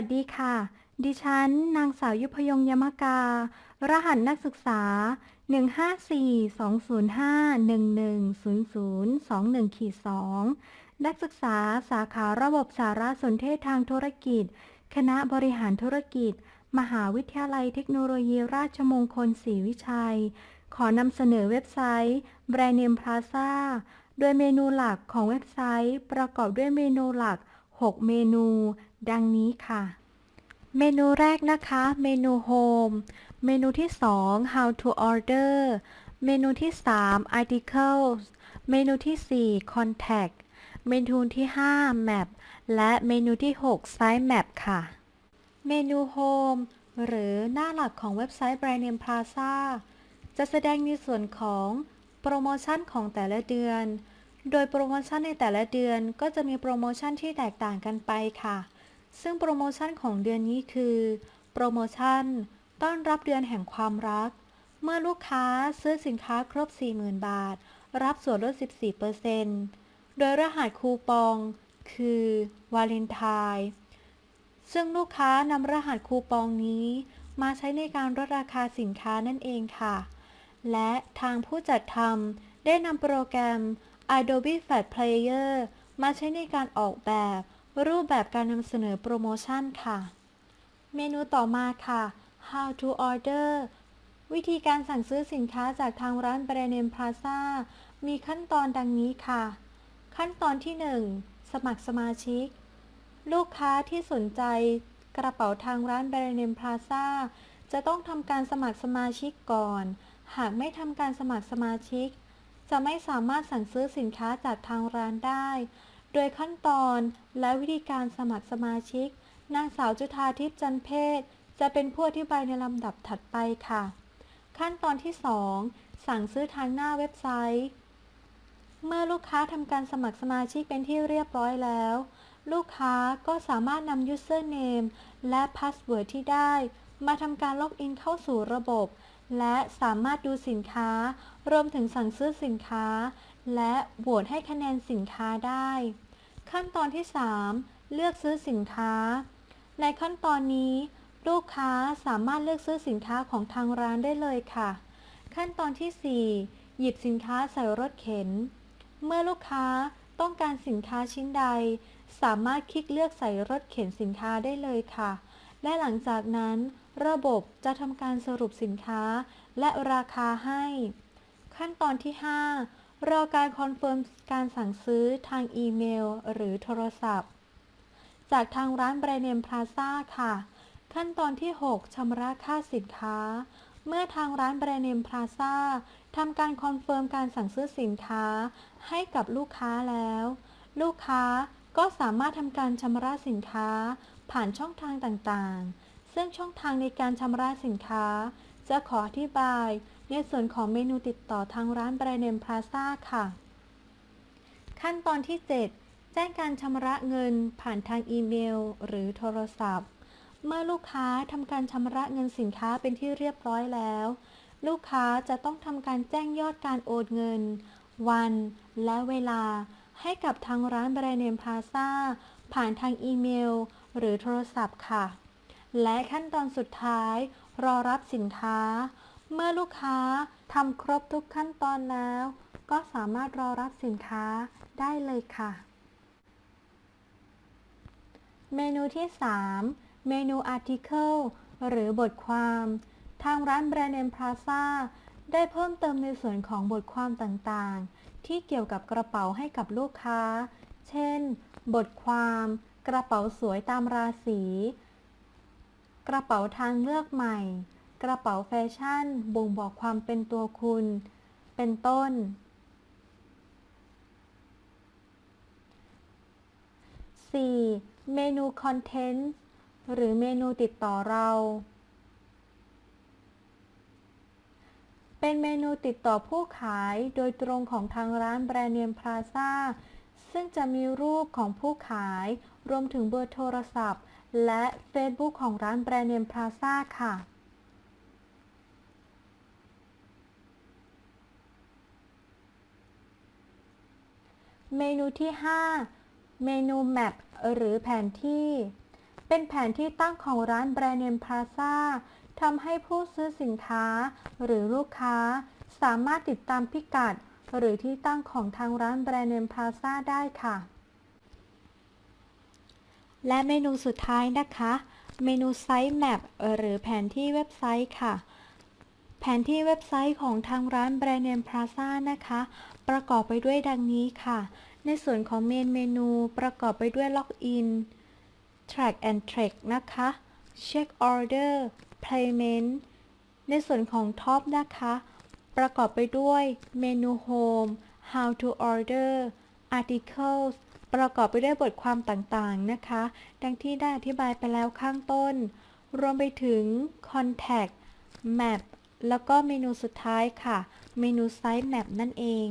วัสดีค่ะ ดิฉัน นางสาวยุพยงยมกา รหัสนักศึกษา 154-205-1100-21ขีด2นักศึกษาสาขาระบบสารสนเทศทางธุรกิจ คณะบริหารธุรกิจ มหาวิทยาลัยเทคโนโลยีราชมงคลศรีวิชัย ขอนำเสนอเว็บไซต์แบรนด์เนมพลาซ่าโดยเมนูหลักของเว็บไซต์ประกอบด้วยเมนูหลัก 6 เมนู ดังนี้ค่ะ เมนูแรกนะคะ เมนู Home เมนูที่ 2 How to order เมนูที่ 3 Articles เมนูที่ 4 Contact เมนูที่ 5 Map และเมนูที่ 6 Site Map ค่ะ เมนู Home หรือหน้าหลักของเว็บไซต์ Brand Name Plaza จะแสดงในส่วนของโปรโมชั่นของแต่ละเดือน โดยโปรโมชั่นในแต่ละเดือนก็จะมีโปรโมชั่นที่แตกต่างกันไปค่ะ ซึ่งโปรโมชั่นของเดือนนี้คือ โปรโมชั่น ต้อนรับเดือนแห่งความรัก เมื่อลูกค้าซื้อสินค้าครบ 40,000 บาท รับส่วนลด 14%โดยรหัสคูปองคือวาเลนไทน์ซึ่งลูกค้านำรหัสคูปองนี้ มาใช้ในการลดราคาสินค้านั่นเองค่ะ และทางผู้จัดทำได้นำโปรแกรม Adobe Flash Player มาใช้ในการออกแบบ รูปแบบการนำเสนอโปรโมชั่นค่ะ เมนูต่อมาค่ะ How to order วิธีการสั่งซื้อสินค้าจากทางร้านแบรนด์เนมพลาซ่ามีขั้นตอนดังนี้ค่ะ ขั้นตอนที่ 1 สมัครสมาชิก ลูกค้าที่สนใจกระเป๋าทางร้านแบรนด์เนมพลาซ่าจะต้องทำการสมัครสมาชิกก่อน หากไม่ทำการสมัครสมาชิก จะไม่สามารถสั่งซื้อสินค้าจากทางร้านได้ โดยขั้นตอนและวิธีการสมัครสมาชิก นางสาวจุธาทิพย์จันเพศ จะเป็นผู้อธิบายในลำดับถัดไปค่ะ ขั้นตอนที่ 2 สั่งซื้อทางหน้าเว็บไซต์ เมื่อลูกค้าทำการสมัครสมาชิกเป็นที่เรียบร้อยแล้ว ลูกค้าก็สามารถนำ username และ password ที่ได้ มาทำการล็อกอินเข้าสู่ระบบและสามารถดูสินค้ารวมถึงสั่งซื้อสินค้า และโหวตให้คะแนนสินค้าได้ ขั้นตอนที่ 3 เลือกซื้อสินค้า ในขั้นตอนนี้ ลูกค้าสามารถเลือกซื้อสินค้าของทางร้านได้เลยค่ะ ขั้นตอนที่ 4 หยิบสินค้าใส่รถเข็น เมื่อลูกค้าต้องการสินค้าชิ้นใด สามารถคลิกเลือกใส่รถเข็นสินค้าได้เลยค่ะ และหลังจากนั้น ระบบจะทำการสรุปสินค้าและราคาให้ ขั้นตอนที่ 5 รอการคอนเฟิร์มการสั่งซื้อทางอีเมล หรือโทรศัพท์ จากทางร้านแบรนด์เนมพลาซ่าค่ะ ขั้นตอนที่ 6ชำระค่าสินค้า เมื่อทางร้านแบรนด์เนมพลาซ่าทำการคอนเฟิร์มการสั่งซื้อสินค้าให้กับลูกค้าแล้ว ลูกค้าก็สามารถทำการชำระสินค้าผ่านช่องทางต่างๆ ซึ่งช่องทางในการชำระสินค้า จะขออธิบาย ในส่วนของเมนูติดต่อทางร้านแบรนด์เนมพลาซ่าค่ะ ขั้นตอนที่ 7 แจ้งการชำระเงินผ่านทางอีเมล หรือโทรศัพท์ เมื่อลูกค้าทำการชำระเงินสินค้าเป็นที่เรียบร้อยแล้ว ลูกค้าจะต้องทำการแจ้งยอดการโอนเงิน วัน และเวลา ให้กับทางร้านแบรนด์เนมพลาซ่าผ่านทางอีเมล หรือโทรศัพท์ค่ะ และขั้นตอนสุดท้าย รอรับสินค้า เมื่อลูกค้าทำครบทุกขั้นตอนแล้ว ก็สามารถรอรับสินค้าได้เลยค่ะ เมนูที่ 3 เมนู Article หรือบทความ ทางร้านแบรนด์เนมพลาซ่าได้เพิ่มเติมในส่วนของบทความต่างๆ ที่เกี่ยวกับกระเป๋าให้กับลูกค้า เช่น บทความ กระเป๋าสวยตามราศี กระเป๋าทางเลือกใหม่ กระเป๋าแฟชั่น บ่งบอกความเป็นตัวคุณ เป็นต้น 4. เมนูคอนเทนต์หรือเมนูติดต่อเรา เป็นเมนูติดต่อผู้ขายโดยตรงของทางร้านแบรนด์เนมพลาซ่าซึ่งจะมีรูปของผู้ขาย รวมถึงเบอร์โทรศัพท์ และ Facebook ของร้านแบรนด์เนมพลาซ่าค่ะ เมนูที่ 5 เมนู Map หรือแผนที่ เป็นแผนที่ตั้งของร้านแบรนด์เนมพลาซ่าทำให้ผู้ซื้อสินค้าหรือลูกค้า สามารถติดตามพิกัด หรือที่ตั้งของทางร้านแบรนด์เนมพลาซ่าได้ค่ะ และเมนูสุดท้ายนะคะ เมนูไซต์แมปหรือแผนที่เว็บไซต์ค่ะ แผนที่เว็บไซต์ของทางร้านแบรนด์เนมพลาซ่านะคะ ประกอบไปด้วยดังนี้ค่ะ ในส่วนของเมนเมนู ประกอบไปด้วยล็อกอิน Track and Track นะคะ Check Order Payment ในส่วนของท็อปนะคะ ประกอบไปด้วยเมนู Home How to Order Articles ประกอบไปด้วยบทความต่างๆนะคะ ดังที่ได้อธิบายไปแล้วข้างต้น รวมไปถึง Contact Map แล้วก็เมนูสุดท้ายค่ะ เมนูไซส์แมปนั่นเอง